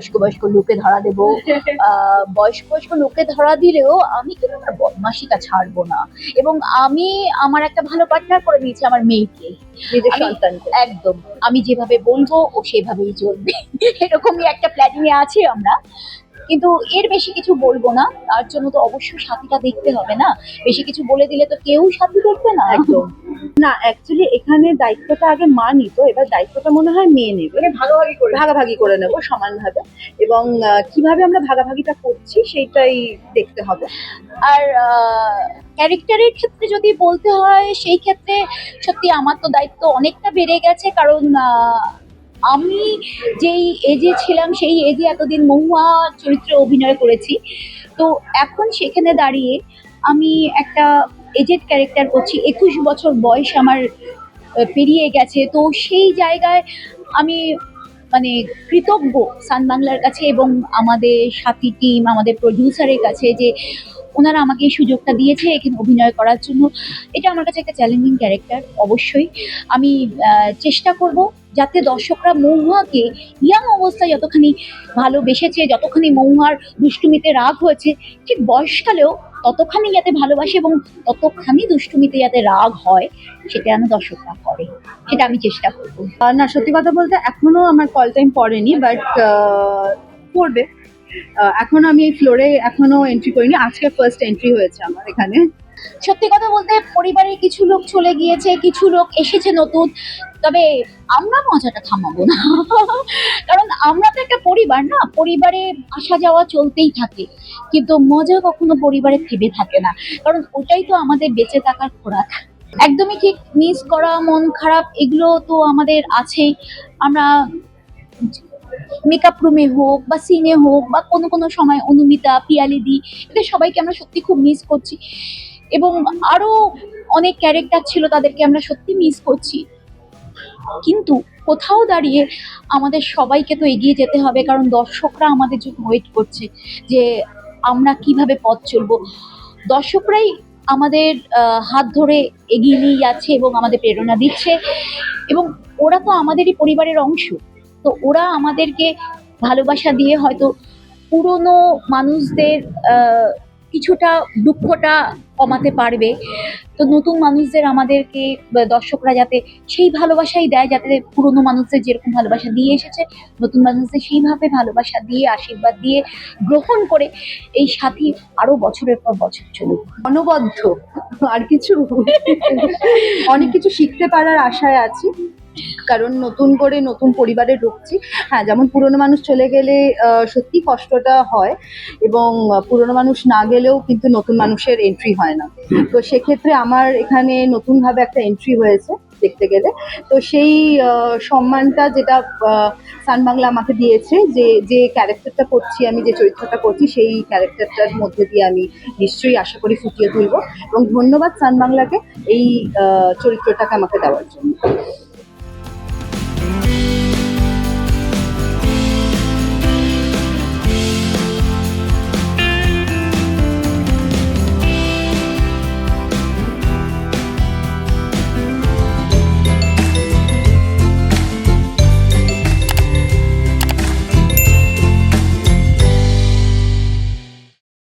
বয়স্ক বয়স্ক লোকে ধরা দেবো। বয়স্ক বয়স্ক লোকে ধরা দিলেও আমি কিন্তু আমার বদমাসিটা ছাড়বো না? এবং আমি আমার একটা ভালো পার্টনার করে নিয়েছি আমার মেয়েকে। নিজের সন্তানকে। একদম। আমি যেভাবে বলব ও সেভাবেই চলবে। এরকমই একটা প্ল্যানিং এ আছি আমরা। কিন্তু এর বেশি কিছু বলব না। তার জন্য তো অবশ্যই সাথীটা দেখতে হবে না। বেশি কিছু বলে দিলে তো কেউ সাথী দেখবে না। একদম। না অ্যাকচুয়ালি এখানে দায়িত্বটা আগে মা নিত এবার দায়িত্বটা মনে হয় মেয়ে নেবে। ভালোভাবে করে ভাগাভাগি করে নেব সমানভাবে। এবং কীভাবে আমরা ভাগাভাগিটা করছি সেইটাই দেখতে হবে। আর ক্যারেক্টারের ক্ষেত্রে যদি বলতে হয় সেই ক্ষেত্রে সত্যি আমার তো দায়িত্ব অনেকটা বেড়ে গেছে। কারণ আমি যেই এজে ছিলাম সেই এজে এতদিন মহুয়া চরিত্রে অভিনয় করেছি। তো এখন সেখানে দাঁড়িয়ে আমি একটা এজেড ক্যারেক্টার করছি, একুশ বছর বয়স আমার পেরিয়ে গেছে। তো সেই জায়গায় আমি মানে কৃতজ্ঞ সান বাংলার কাছে এবং আমাদের সাথী টিম আমাদের প্রডিউসারের কাছে যে ওনারা আমাকে এই সুযোগটা দিয়েছে, এখানে অভিনয় করার জন্য। এটা আমার কাছে একটা চ্যালেঞ্জিং ক্যারেক্টার অবশ্যই। আমি চেষ্টা করব যাতে দর্শকরা মৌহাকে ইয়াং অবস্থায় যতখানি ভালোবেসেছে, যতখানি মৌহার দুষ্টুমিতে রাগ হয়েছে, ঠিক বয়সকালেও ততখানি যাতে ভালোবাসে এবং ততখানি দুষ্টুমিতে যাতে রাগ হয়, সেটা আমি দর্শকরা করে। সেটা আমি চেষ্টা করব। না, সত্যি কথা বলতে এখনও আমার কল টাইম পড়েনি বাট পড়বে। এখনও আমি এই ফ্লোরে এখনও এন্ট্রি করিনি। আজকে ফার্স্ট এন্ট্রি হয়েছে আমার এখানে। সত্যি কথা বলতে পরিবারের কিছু লোক চলে গিয়েছে, কিছু লোক এসেছে নতুন। তবে আমরা মজাটা থামাবো না। কারণ আমরা তো একটা পরিবার না, পরিবারে আসা যাওয়া চলতেই থাকে। কিন্তু মজা কখনো পরিবারে থেমে থাকে না। কারণ ওটাই তো আমাদের বেঁচে থাকার খোরাক। একদমই ঠিক, মিস করা, মন খারাপ, এগুলো তো আমাদের আছেই। আমরা মেকআপ রুমে হোক বা সিনে হোক বা কোনো কোনো সময় অনুমিতা, পিয়ালিদি, এদের সবাইকে আমরা সত্যি খুব মিস করছি। এবং আরও অনেক ক্যারেক্টার ছিল তাদেরকে আমরা সত্যি মিস করছি। কিন্তু কোথাও দাঁড়িয়ে আমাদের সবাইকে তো এগিয়ে যেতে হবে, কারণ দর্শকরা আমাদের জন্য ওয়েট করছে যে আমরা কীভাবে পথ চলবো। দর্শকরাই আমাদের হাত ধরে এগিয়ে নিয়ে যাচ্ছে এবং আমাদের প্রেরণা দিচ্ছে। এবং ওরা তো আমাদেরই পরিবারের অংশ, তো ওরা আমাদেরকে ভালোবাসা দিয়ে হয়তো পুরনো মানুষদের কিছুটা দুঃখটা কমাতে পারবে। তো নতুন মানুষদের আমাদেরকে দর্শকরা যাতে সেই ভালোবাসাই দেয়, যাতে পুরনো মানুষদের যেরকম ভালোবাসা দিয়ে এসেছে, নতুন মানুষদের সেইভাবে ভালোবাসা দিয়ে, আশীর্বাদ দিয়ে গ্রহণ করে এই সাথী আরও বছরের পর বছর চলুক। অনবদ্য, আর কিছু অনেক কিছু শিখতে পারার আশায় আছি। কারণ নতুন করে নতুন পরিবারে ঢুকছি। হ্যাঁ যেমন পুরনো মানুষ চলে গেলে সত্যি কষ্টটা হয় এবং পুরনো মানুষ না গেলেও কিন্তু নতুন মানুষের এন্ট্রি হয় না। তো সেক্ষেত্রে আমার এখানে নতুনভাবে একটা এন্ট্রি হয়েছে দেখতে গেলে। তো সেই সম্মানটা যেটা আহ, সান বাংলা আমাকে দিয়েছে যে যে ক্যারেক্টারটা করছি আমি যে চরিত্রটা করছি সেই ক্যারেক্টারটার মধ্যে দিয়ে আমি নিশ্চয়ই আশা করি ফুটিয়ে তুলবো। এবং ধন্যবাদ সান বাংলাকে এই চরিত্রটাকে আমাকে দেওয়ার জন্য।